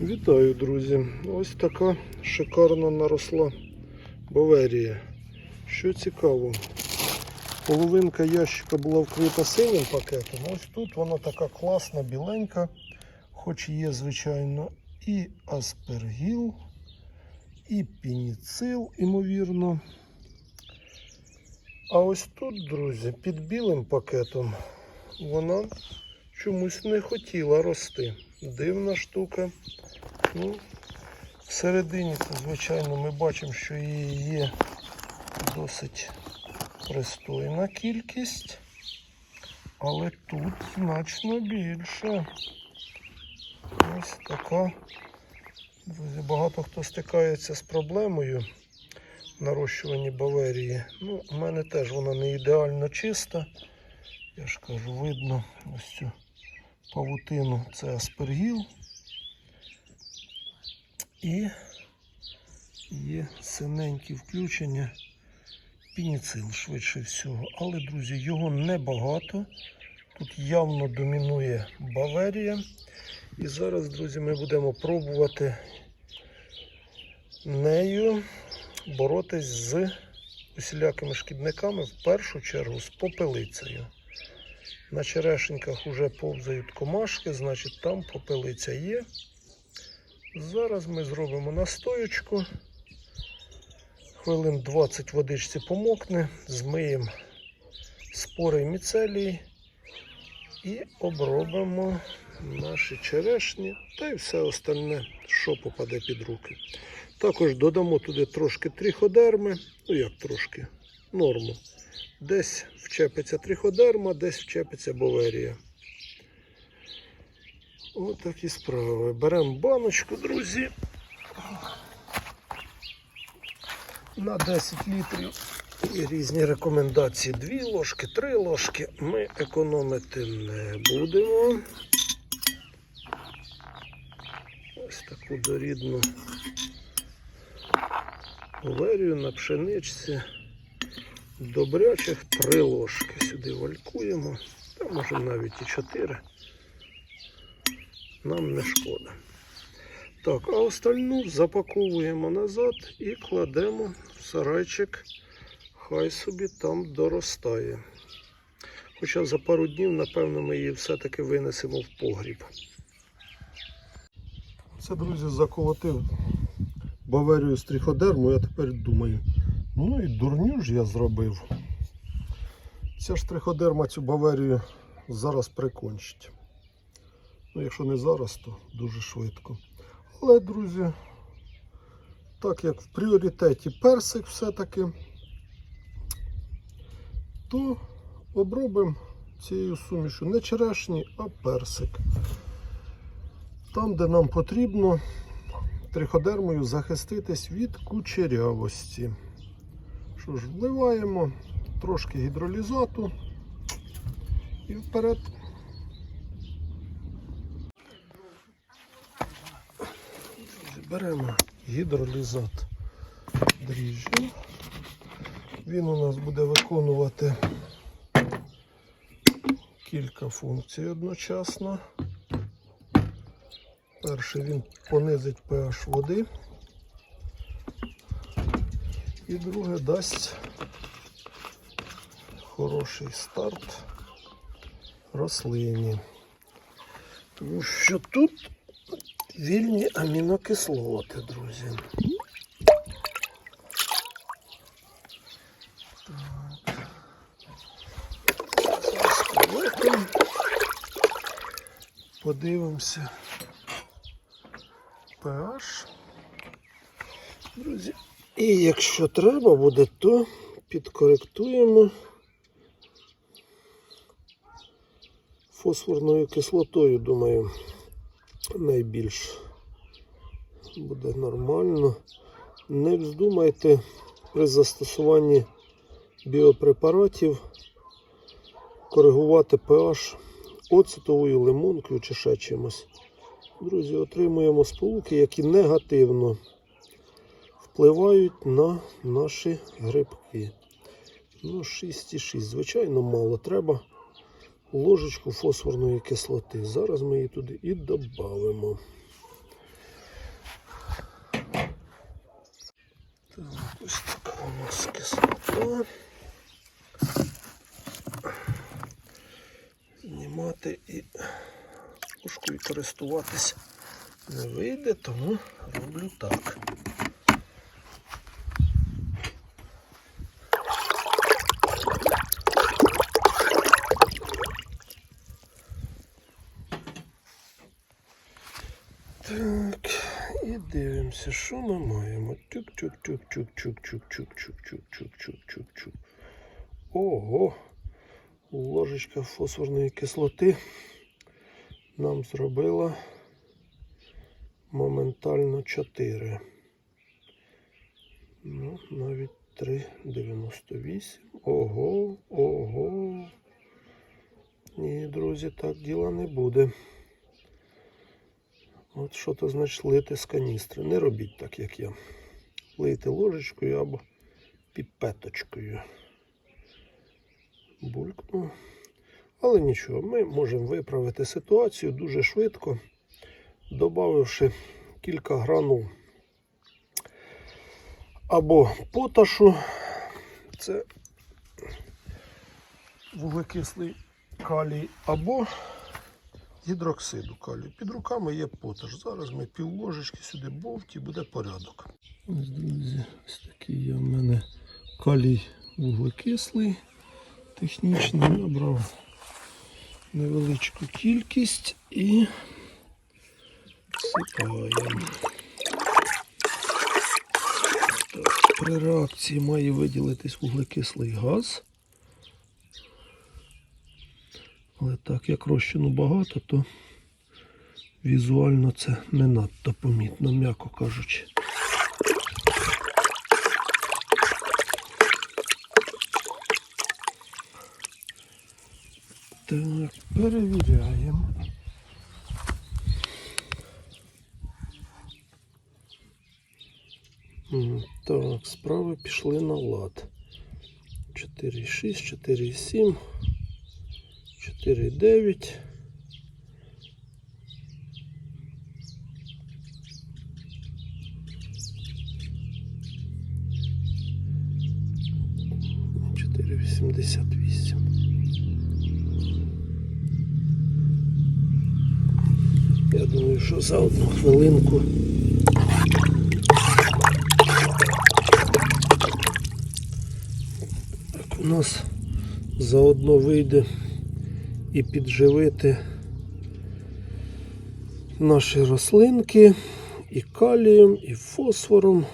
Вітаю, друзі! Ось така шикарно наросла Баверія. Що цікаво, половинка ящика була вкрита синім пакетом. Ось тут вона така класна, біленька, хоч є, звичайно, і аспергіл, і пініцил, імовірно. А ось тут, друзі, під білим пакетом вона чомусь не хотіла рости. Дивна штука. Ну, всередині, звичайно, ми бачимо, що її є досить пристойна кількість, але тут значно більше. Ось така. Багато хто стикається з проблемою нарощування баверії. Ну, у мене теж вона не ідеально чиста. Я ж кажу, видно ось цю павутину це аспергіл. І є синенькі включення пініцил швидше всього. Але, друзі, його небагато. Тут явно домінує Баверія. І зараз, друзі, ми будемо пробувати нею боротись з усілякими шкідниками, в першу чергу з попелицею. На черешеньках вже повзають комашки, значить там попелиця є. Зараз ми зробимо настоючку. Хвилин 20 водичці помокне, змиємо спори міцелії і обробимо наші черешні та й все остальне, що попаде під руки. Також додамо туди трошки тріходерми, ну як трошки, норму. Десь вчепиться триходерма, десь вчепиться боверія. Ось такі справи. Беремо баночку, друзі. На 10 літрів. Є різні рекомендації. Дві ложки, три ложки. Ми економити не будемо. Ось таку дорідну поверію на пшеничці. Добрячих три ложки сюди валькуємо, та може навіть і чотири. Нам не шкода. Так, а остальну запаковуємо назад і кладемо в сарайчик, хай собі там доростає. Хоча за пару днів, напевно, ми її все-таки винесемо в погріб. Це, друзі, заколотив Баверію з триходерму, я тепер думаю. Ну і дурню ж я зробив. Ця триходерма цю Баверію зараз прикончить. Ну, якщо не зараз, то дуже швидко. Але, друзі, так як в пріоритеті персик все-таки, то обробимо цією сумішю не черешні, а персик. Там, де нам потрібно триходермою захиститись від кучерявості. Що ж, вливаємо трошки гідролізату і вперед. Беремо гідролізат дріжджі. Він у нас буде виконувати кілька функцій одночасно. Перший він понизить pH води. І друге дасть хороший старт рослині. Тому що тут вільні амінокислоти, друзі. Так. Подивимося. pH. Друзі, і якщо треба буде, то підкоректуємо фосфорною кислотою, думаю, найбільш буде нормально. Не вздумайте при застосуванні біопрепаратів коригувати pH оцетовою лимонкою чи ще чимось. Друзі, отримуємо сполуки, які негативно впливають на наші грибки. Ну, 6,6, звичайно, мало. Треба ложечку фосфорної кислоти. Зараз ми її туди і додамо. Так, ось така у нас кислота. Знімати і ложкою користуватись не вийде, тому роблю так. Що ми маємо. Чук-чук-чук-чук-чук-чук-чук-чук-чук-чук-чук. Ого! Ложечка фосфорної кислоти нам зробила моментально 4. Ну, навіть 3,98. Ого, ого. Ні, друзі, так діла не буде. От що то значить лити з каністри. Не робіть так, як я. Лийте ложечкою або піпеточкою. Булькнув. Але нічого, ми можемо виправити ситуацію дуже швидко, додавши кілька гранул або поташу. Це вуглекислий калій, або гідроксиду калію. Під руками є поташ. Зараз ми пів ложечки сюди бовть і буде порядок. Ось, друзі, ось такий є в мене калій вуглекислий. Технічний набрав невеличку кількість і всипаємо. При реакції має виділитись вуглекислий газ. Але так як розчину багато, то візуально це не надто помітно, м'яко кажучи. Так, перевіряємо. Так, справи пішли на лад. 4,6, 4,7, 4,9. Чотири вісімдесят вісім. Я думаю, що за одну хвилинку. Так, у нас заодно вийде і підживити наші рослинки і калієм, і фосфором.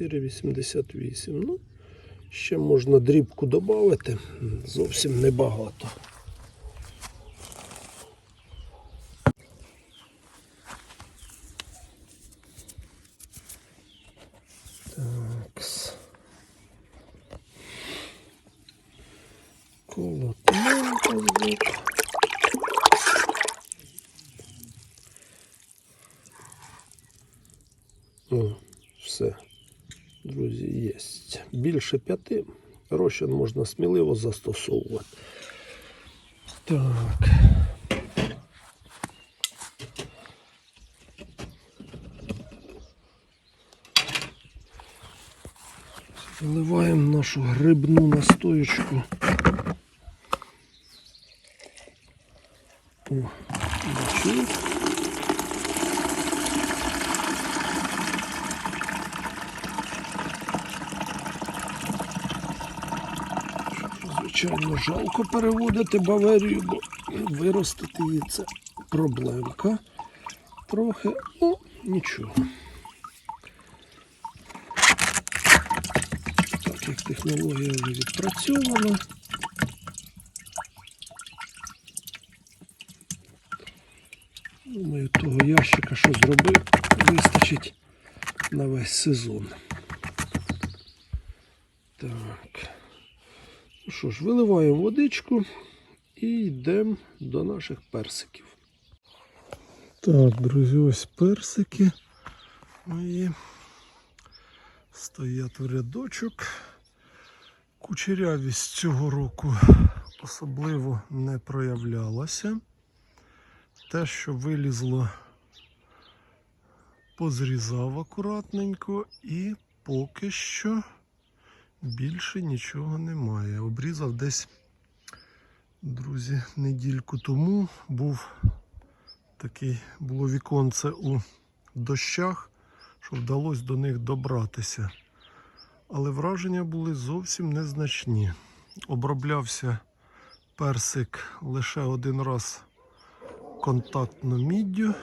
4,88. Ну, ще можна дрібку додати, зовсім небагато. Такс. О, все, друзі, є. Більше п'яти. Розчин можна сміливо застосовувати. Так. Виливаємо нашу грибну настоечку. О, бачу. Звичайно, жалко переводити Баверію, бо виростити її це проблемка. Трохи, ну, нічого. Так як технологія вже відпрацьована. Думаю, того ящика, що зробив, вистачить на весь сезон. Так. Ну що ж, виливаємо водичку і йдемо до наших персиків. Так, друзі, ось персики мої стоять в рядочок. Кучерявість цього року особливо не проявлялася. Те, що вилізло, позрізав акуратненько і поки що більше нічого немає. Обрізав десь, друзі, недільку тому був такий було віконце у дощах, що вдалося до них добратися. Але враження були зовсім незначні. Оброблявся персик лише один раз контактно міддю.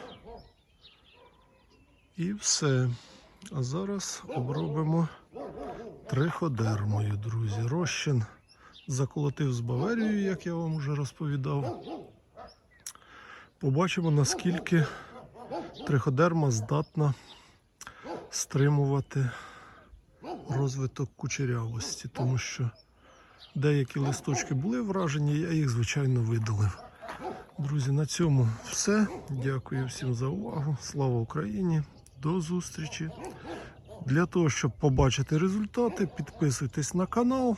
І все. А зараз обробимо триходермою, друзі. Розчин заколотив з Баверією, як я вам вже розповідав. Побачимо, наскільки триходерма здатна стримувати розвиток кучерявості, тому що деякі листочки були вражені, я їх, звичайно, видалив. Друзі, на цьому все. Дякую всім за увагу. Слава Україні! До зустрічі! Для того, щоб побачити результати, підписуйтесь на канал.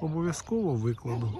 Обов'язково викладу.